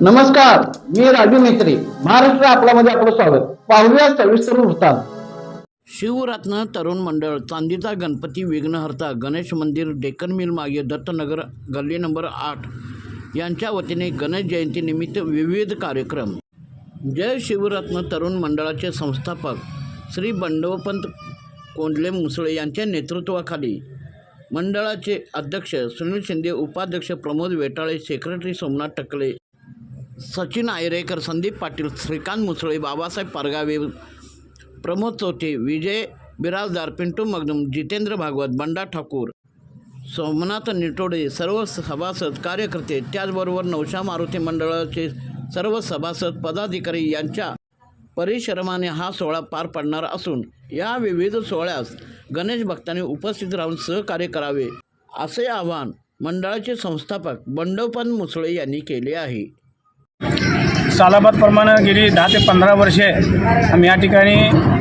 नमस्कार मी राजू मेत्री महाराष्ट्र आपल्यामध्ये आपलं स्वागत. पाहूया सविस्तर वृत्तांत. शिवरत्न तरुण मंडळ चांदीचा गणपती विघ्नहर्ता गणेश मंदिर डेक्कन मिल मागे दत्तनगर गल्ली नंबर आठ. यांच्या वतीने गणेश जयंतीनिमित्त विविध कार्यक्रम. जय शिवरत्न तरुण मंडळाचे संस्थापक श्री बंडवपंत कोंडले मुसळे यांच्या नेतृत्वाखाली मंडळाचे अध्यक्ष सुनील शिंदे उपाध्यक्ष प्रमोद वेटाळे सेक्रेटरी सोमनाथ टकले सचिन आयरेकर संदीप पाटील श्रीकांत मुसळे बाबासाहेब पारगावे प्रमोद चौथे विजय बिराजदार पिंटू मग्नम जितेंद्र भागवत बंडा ठाकूर सोमनाथ निटोडे सर्व सभासद कार्यकर्ते त्याचबरोबर नवशा मारुती मंडळाचे सर्व सभासद पदाधिकारी यांच्या परिश्रमाने हा सोहळा पार पडणार असून या विविध सोहळ्यास गणेश भक्तांनी उपस्थित राहून सहकार्य करावे असे आवाहन मंडळाचे संस्थापक बंडोपन मुसळे यांनी केले आहे. सालाबादप्रमाणे गेली दहा ते पंधरा वर्षे आम्ही या ठिकाणी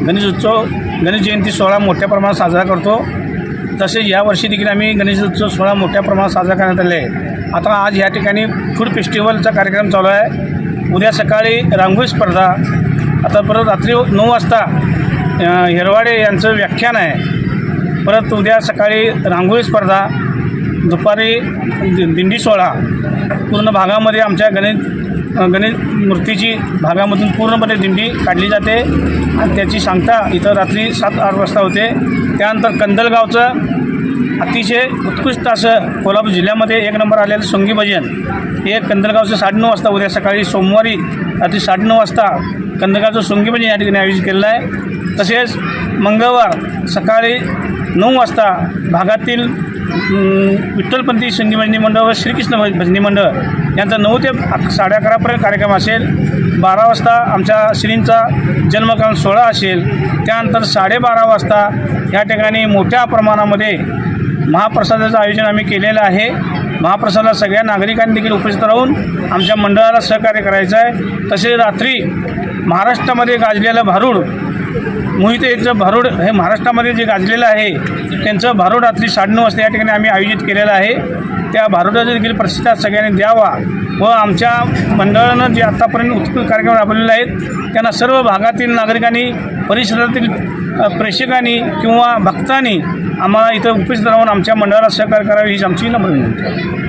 गणेश उत्सव गणेश जयंती सोहळा मोठ्या प्रमाणात साजरा करतो. तसेच या वर्षी देखील आम्ही गणेश उत्सव सोहळा मोठ्या प्रमाणात साजरा करण्यात आले. आहे आता आज या ठिकाणी फूड फेस्टिवलचा कार्यक्रम चालू आहे. उद्या सकाळी रांगोळी स्पर्धा आता परत रात्री नऊ वाजता हिरवाडे यांचं व्याख्यान आहे. परत उद्या सकाळी रांगोळी स्पर्धा दुपारी दि- दिंडी सोहळा पूर्ण भागामध्ये आमच्या गणेश गणेश मूर्तीची भागामधून पूर्णपणे दिंडी काढली जाते आणि त्याची सांगता इथं रात्री सात आठ वाजता होते. त्यानंतर कंदलगावचं अतिशय उत्कृष्ट असं कोल्हापूर जिल्ह्यामध्ये एक नंबर आलेलं सोंगी भजन. हे कंदलगावचं साडेनऊ वाजता उद्या सकाळी सोमवारी रात्री साडेनऊ वाजता कंदलगावचं सोंगी भजन या ठिकाणी आयोजित केलेलं आहे. तसेच मंगळवार सकाळी नऊ वाजता भागातील विठ्ठलपंथी संगी भजनी मंडळ व श्रीकृष्ण भज- भजनी मंडळ यांचा नऊ ते साडे अकरापर्यंत कार्यक्रम असेल. बारा वाजता आमच्या श्रींचा जन्मकाल सोहळा असेल. त्यानंतर साडेबारा वाजता या ठिकाणी मोठ्या प्रमाणामध्ये महाप्रसादाचं आयोजन आम्ही केलेलं आहे. महाप्रसादाला सगळ्या नागरिकांनी देखील उपस्थित राहून आमच्या मंडळाला सहकार्य करायचं आहे. तसेच रात्री महाराष्ट्रामध्ये गाजलेलं भारूड मोहितेचं यांचं भारूड हे महाराष्ट्रामध्ये जे गाजलेलं आहे त्यांचं भारूड रात्री साडेनऊ वाजता या ठिकाणी आम्ही आयोजित केलेलं आहे. त्या भारूडाचा देखील प्रतिसाद सगळ्यांनी द्यावा व आमच्या मंडळानं जे आत्तापर्यंत उत्कृष्ट कार्यक्रम राबवलेले आहेत त्यांना सर्व भागातील नागरिकांनी परिसरातील प्रेक्षकांनी किंवा भक्तांनी आम्हाला इथं उपस्थित राहून आमच्या मंडळाला सहकार्य करावे हीच आमची नम्र विनंती आहे.